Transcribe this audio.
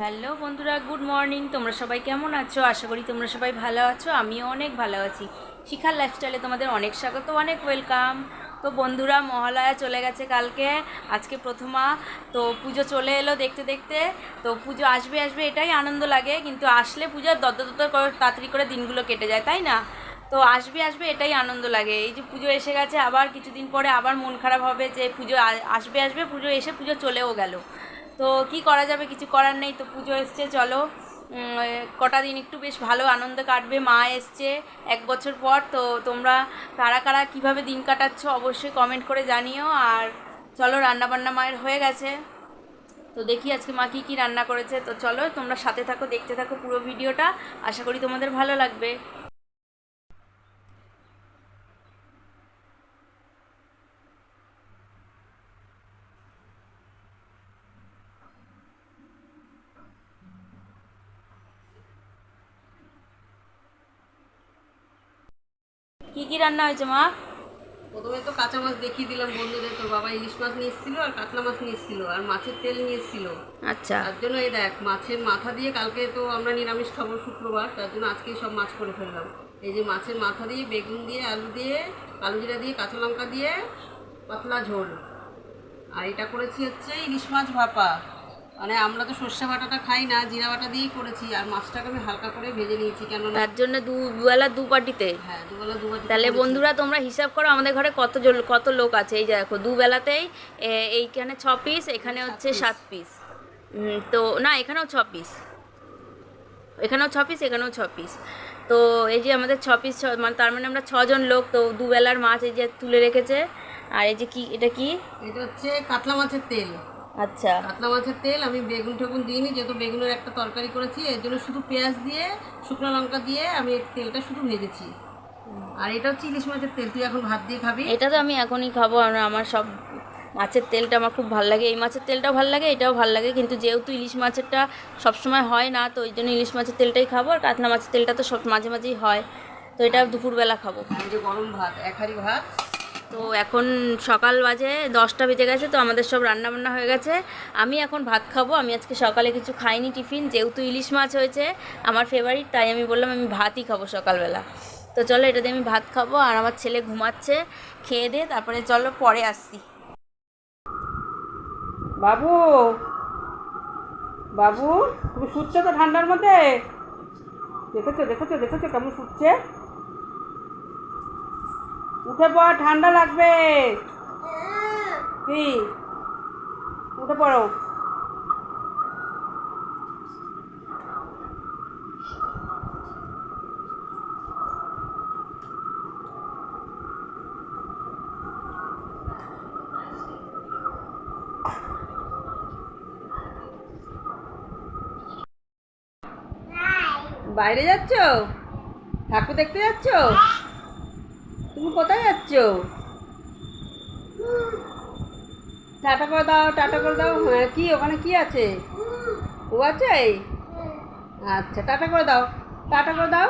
Hello বন্ধুরা, good morning. তোমরা সবাই কেমন আছো? আশা করি তোমরা সবাই ভালো আছো, আমিও অনেক ভালো আছি। শিখার লাইফস্টাইলে তোমাদের অনেক স্বাগত, অনেক ওয়েলকাম তো বন্ধুরা, মহালয়া চলে গেছে কালকে, আজকে প্রথমা। তো পুজো চলে এলো দেখতে দেখতে। তো পুজো আসবে আসবে এটাই আনন্দ লাগে, কিন্তু আসলে পুজো দদ্দ দদ্দ করে তাড়াতাড়ি করে দিনগুলো কেটে যায়, তাই না? তো আসবে আসবে এটাই আনন্দ লাগে। এই যে পুজো এসে গেছে, আবার কিছুদিন পরে আবার মন খারাপ হবে যে পুজো আসবে আসবে পুজো এসে পুজো চলেও গেল। তো কি করা যাবে? কিছু করার নেই, তো পুজো এসছে, চলো। কটা দিন একটু বেশ ভালো আনন্দ কাটবে, মা এসছে এক বছর পর, তো তোমরা কারা কারা কীভাবে দিন কাটাচ্ছ অবশ্যই কমেন্ট করে জানিও। আর চলো রান্না বান্না মায়ের হয়ে গেছে। তো দেখি আজকে মা কী কী রান্না করেছে। তো চলো, তোমরা সাথে থাকো, দেখতে থাকো পুরো ভিডিওটা। আশা করি তোমাদের ভালো লাগবে। কী কী রান্না হয়েছে মা? প্রথমে তো কাঁচা মাছ দেখিয়ে দিলাম বন্ধুদের তোর বাবা ইলিশ মাছ নিয়ে এসেছিল আর কাতলা মাছ নিয়ে এসেছিল আর মাছের তেল নিয়ে এসেছিল। আচ্ছা। তার জন্য এই দেখ মাছের মাথা দিয়ে কালকে তো আমরা নিরামিষ খাব শুক্রবার তার জন্য আজকে সব মাছ করে ফেললাম। এই যে মাছের মাথা দিয়ে বেগুন দিয়ে আলু দিয়ে কালো জিরা দিয়ে কাঁচা লঙ্কা দিয়ে পাতলা ঝোল। আর এটা করেছি হচ্ছে ইলিশ মাছ ভাপা। মানে আমরা তো সর্ষে বাটাটা খাই না জিরা বাটা দিয়েই করেছি আর মাছটাকে আমি হালকা করে ভেজে নিয়েছি কেননা তার জন্য দু দুবেলা দু পার্টিতে হ্যাঁ দুবেলা দুবার তাহলে বন্ধুরা তোমরা হিসাব করো আমাদের ঘরে কত কত লোক আছে। এই যে দেখো দুবেলাতেই এইখানে ছ পিস এখানে হচ্ছে সাত পিস তো না এখানেও ছ পিস এখানেও ছ পিস এখানেও ছ পিস তো এই যে আমাদের ছ পিস ছ- মানে তার মানে আমরা ছজন লোক তো দুবেলার মাছ এই যে তুলে রেখেছে। আর এই যে কি এটা কি? এটা হচ্ছে কাতলা মাছের তেল। আচ্ছা। কাতলা মাছের তেল আমি বেগুন টেগুন দিইনি যেহেতু বেগুনের একটা তরকারি করেছি এর জন্য শুধু পেঁয়াজ দিয়ে শুকনো লঙ্কা দিয়ে আমি তেলটা শুধু ভেজেছি। আর এটা হচ্ছে ইলিশ মাছের তেল তুই এখন ভাত দিয়ে খাবি? এটা তো আমি এখনই খাব আর আমার সব মাছের তেলটা আমার খুব ভালো লাগে। এই মাছের তেলটাও ভালো লাগে এটাও ভালো লাগে কিন্তু যেহেতু ইলিশ মাছেরটা সবসময় হয় না তো ওই জন্য ইলিশ মাছের তেলটাই খাব আর কাতলা মাছের তেলটা তো সব মাঝে মাঝেই হয়। তো এটা দুপুরবেলা খাব। যে গরম ভাত এক হাঁড়ি ভাত তো এখন সকাল বাজে, দশটা বেজে গেছে, তো আমাদের সব রান্না বান্না হয়ে গেছে। আমি এখন ভাত খাব, আমি আজকে সকালে কিছু খাইনি টিফিন, যেহেতু ইলিশ মাছ হয়েছে, আমার ফেভারিট তাই আমি বললাম আমি ভাতই খাব সকালবেলা। তো চলো এটা দিয়ে আমি ভাত খাব, আর আমার ছেলে ঘুমাচ্ছে, খেয়ে দিয়ে তারপরে চলো পরে আসছি। বাবু! বাবু, তুমি শুচ্ছ তো ঠান্ডার মধ্যে? দেখেছ দেখেছ দেখেছ কেমন শুচ্ছে? উঠে পড় ঠান্ডা লাগবে। কি? উঠে পড়ো। বাইরে যাচ্ছ? ঠাকুর দেখতে যাচ্ছ? তুমি কোথায় যাচ্ছ? টাটা করে দাও, টাটা করে দাও। হ্যাঁ কি, ওখানে কি আছে? ও আছে? আচ্ছা টাটা করে দাও, টাটা করে দাও।